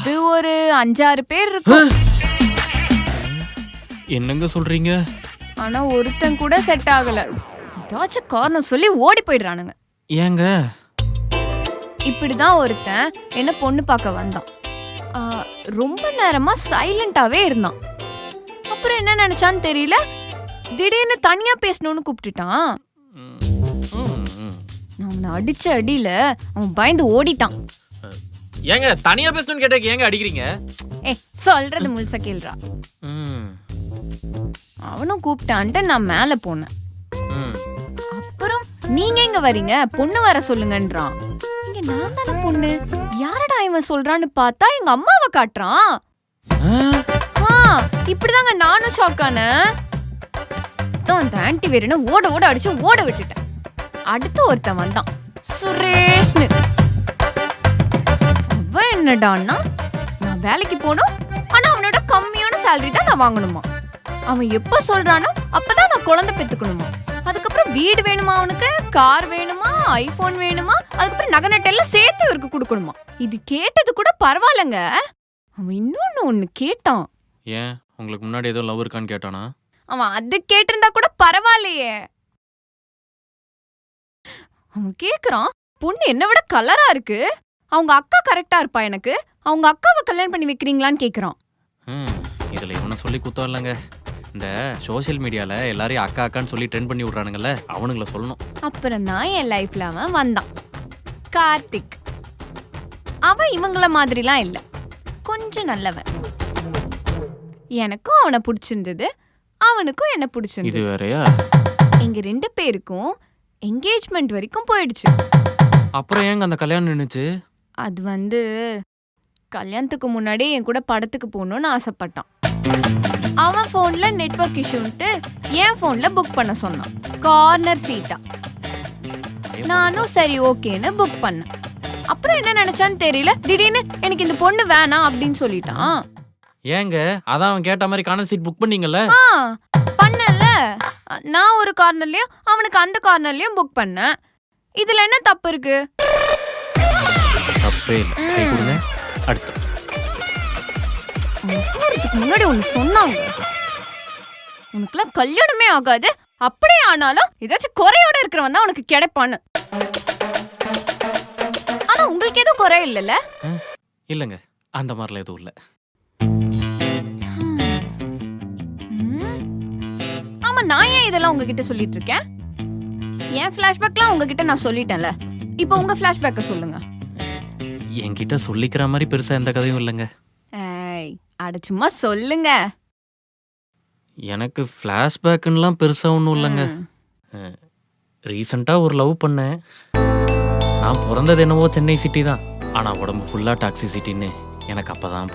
அது ஒரு அஞ்சாறு பேர் இருக்கும். என்னங்க சொல்றீங்க? ஆனா ஒருத்தன் கூட செட் ஆகல. ஏதாச்சும் காரணம் சொல்லி ஓடி போயிடுறானுங்க. ஏங்க? இப்படிதான் ஒருத்தன் என்ன பொண்ணு பார்க்க வந்தான். ரொம்ப நேரமா சைலண்டாவே இருந்தான். அப்புறம் என்ன நினைச்சான்னு தெரியல? திடீர்னு தனியா பேசணும்னு கூப்பிட்டுட்டான். ம், ம், ம். நான் அவனை அடிச்ச அடியில அவன் பயந்து ஓடிட்டான். ஏங்க தனியா பேசணும்னு கேட்டா ஏங்க அடிக்கிறீங்க? ஏ சொல்றது முழுசா கேள்றா ம், அவனும் கூப்பிட்டான்ட்டு நான் மேல போனேன். ம். அப்புறம் நீங்க எங்க வரீங்க? பொண்ணு வர சொல்லுங்கன்றான். இங்க நான் தானே பொண்ணு. யாரடா இவன் சொல்றான்னு பார்த்தா எங்க அம்மாவை காட்டுறான். ஆ, ஆ இப்படிதாங்க நானும் ஷாக் ஆனேன். தான் அந்த ஆன்டி வேறுனு ஓட ஓட அடிச்சு ஓட விட்டுட்டேன். அடுத்து ஒருத்தன் வந்தான். சுரேஷ்னு. அவன் என்னடான்னா நான் வேலைக்கு போகணும் ஆனா அவனோட கம்மியான சேலரி தான் நான் வாங்கணுமா? அவன் எப்ப சொல்றானோ அப்பதான் நான் குழந்தை பெத்துக்கணுமா? அதுக்கப்புறம் வீடு வேணுமா அவனுக்கு? கார் வேணுமா? ஐபோன் வேணுமா? அதுக்கப்புறம் நகை நட்டெல்லாம் சேர்த்து இவருக்கு கொடுக்கணுமா? இது கேட்டது கூட பரவாயில்லைங்க. அவன் இன்னொன்னு ஒண்ணு கேட்டான். ஏன்? உங்களுக்கு முன்னாடி ஏதோ லவ் இருக்கான்னு கேட்டானா? அவன் அது கேட்டிருந்தா கூட பரவாயில்லையே. அவன் கேக்குறான் பொண்ணு என்ன விட கலரா இருக்கு. அவங்க அக்கா கரெக்டா இருப்பா எனக்கு. அவங்க அக்காவை கல்யாணம் பண்ணி வைக்கிறீங்களான்னு கேக்குறான் ம், இதுல இவனை சொல்லி குத்தம் இல்லைங்க. இந்த சோஷியல் மீடியால எல்லாரையும் அக்கா அக்கான்னு சொல்லி ட்ரெண்ட் பண்ணி விட்றானுங்கல்ல அவனுங்கள சொல்லணும். அப்புறம் தான் என் லைஃப்ல அவன் வந்தான். கார்த்திக். அவன் இவங்கள மாதிரிலாம் இல்ல. கொஞ்சம் நல்லவன். எனக்கும் அவனை பிடிச்சிருந்தது. அவனுக்கும் என்ன பிடிச்சிருந்தது. வேறயா? எங்க ரெண்டு பேருக்கும் என்கேஜ்மெண்ட் வரைக்கும் போயிடுச்சு. அப்புறம் ஏங்க அந்த கல்யாணம் நின்னுச்சு? அது வந்து கல்யாணத்துக்கு முன்னாடி என் கூட படத்துக்கு போகணும்னு ஆசைப்பட்டான். அவன் ஃபோன்ல நெட்வொர்க் இஷ்யூன்ட்டு என் ஃபோன்ல புக் பண்ண சொன்னான். கார்னர் சீட்டா நானும் சரி ஓகேன்னு புக் பண்ணேன். அப்புறம் என்ன நினைச்சான்னு தெரியல. திடீர்னு எனக்கு இந்த பொண்ணு வேணாம் அப்படின்னு சொல்லிட்டான். ஏங்க அதான் அவன் கேட்ட மாதிரி கார்னர் சீட் புக் பண்ணீங்கல்ல? பண்ணல நான் ஒரு கார்னர்லயும் அவனுக்கு அந்த கார்னர்லயும் புக் பண்ணேன். இதுல என்ன தப்பு இருக்கு? தப்பே இல்லை. கை கொடுங்க. அடுத்து. போறதுக்கு முன்னாடி ஒண்ணு சொன்னாங்க. உனக்குலாம் கல்யாணமே ஆகாது. அப்படியே ஆனாலும் ஏதாச்சும் குறையோட இருக்கிறவன் தான் உனக்கு கிடைப்பான்னு. ஆனா உங்களுக்கு எதுவும் குறை இல்லைல்ல? இல்லைங்க. அந்த மாதிரிலாம் எதுவும் இல்லை. ம். ஆமா நான் ஏன் இதெல்லாம் உங்ககிட்ட சொல்லிட்டு இருக்கேன்? என் ஃபிளாஷ்பேக்லாம் உங்ககிட்ட நான் சொல்லிட்டேன்ல. இப்போ உங்க ஃபிளாஷ்பேக்கை சொல்லுங்க. என்கிட்ட சொல்லிக்கிற மாதிரி பெருசா எந்த கதையும் இல்லைங்க. ஏய் அட சும்மா சொல்லுங்க. எனக்கு ஃப்ளாஷ்பேக்குன்னெலாம் பெருசாக ஒன்றும் இல்லைங்க. ரீசெண்டாக ஒரு லவ் பண்ணேன். நான் பிறந்தது என்னவோ சென்னை சிட்டி தான். ஆனால் உடம்பு ஃபுல்லாக டாக்ஸி சிட்டின்னு எனக்கு அப்போ தான்